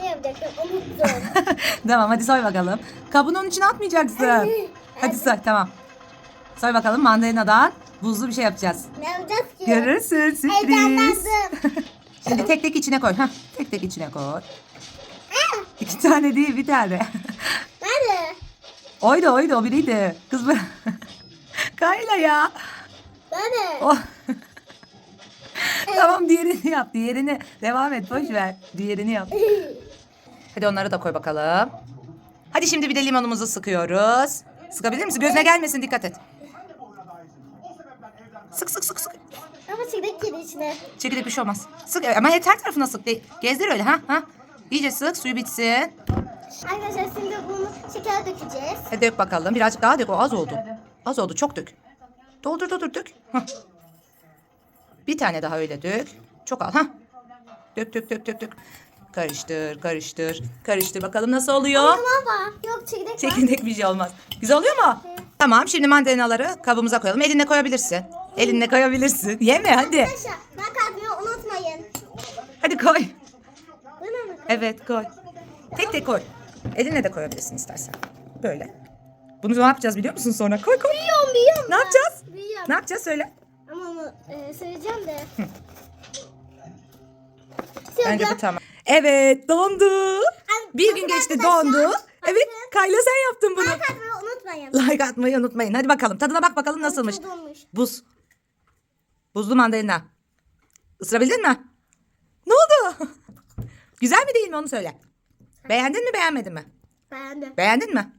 şey yapacaktım. Unuttum. tamam hadi soy bakalım. Kabuğunu onun içine atmayacaksın. Hadi soy tamam. Soy bakalım mandalinadan buzlu bir şey yapacağız. ne yapacağız ki? Görürsün sürpriz. Şimdi tek tek içine koy. Hah, tek tek içine koy. İki tane değil bir tane. Nerede? oydu oydu o biriydi. Kız bu. Kayla ya. Nerede? Oh. tamam diğerini yap. Diğerini devam et. Boş ver. Diğerini yap. Hadi onları da koy bakalım. Hadi şimdi bir de limonumuzu sıkıyoruz. Sıkabilir misin? Gözüne gelmesin dikkat et. Sık sık sık sık. Ama çekirdek kedi içine. Çekirdek bir şey olmaz. Sık ama hep her tarafına sık. Gezdir öyle ha ha. İyice sık suyu bitsin. Arkadaşlar şimdi bunu şeker dökeceğiz. Hadi dök bakalım. Birazcık daha dök. O az oldu. Az oldu. Çok dök. Doldur doldur dök. Hah. Bir tane daha öyle dök. Çok al. ha. Dök dök dök dök dök. Karıştır karıştır. Karıştır bakalım nasıl oluyor. Tamam. Yok çekirdek var. Çekirdek bir şey olmaz. Güzel oluyor mu? Tamam şimdi mandalinaları kabımıza koyalım. Elinle koyabilirsin. Elinle koyabilirsin. Yeme hadi. Arkadaşlar ben kalbimi unutmayın. Hadi koy. Buna mı? Evet koy. Tek tek koy. Elinle de koyabilirsin istersen. Böyle. Bunu ne yapacağız biliyor musun sonra? Koy koy. Biliyorum biliyorum. Ne yapacağız? Biliyorum. Ne yapacağız söyle. Ama onu e, söyleyeceğim de. Bence bu tamam. Evet dondu. Bir gün geçti dondu. Evet Kayla sen yaptın bunu. Ben kalbimi unutmayın. Like atmayı unutmayın. Hadi bakalım tadına bak bakalım nasılmış. Çok. Buz. Buzlu mandalina. Isırabildin mi? Ne oldu? Güzel mi değil mi onu söyle. Beğendin mi beğenmedin mi? Beğendim. Beğendin mi?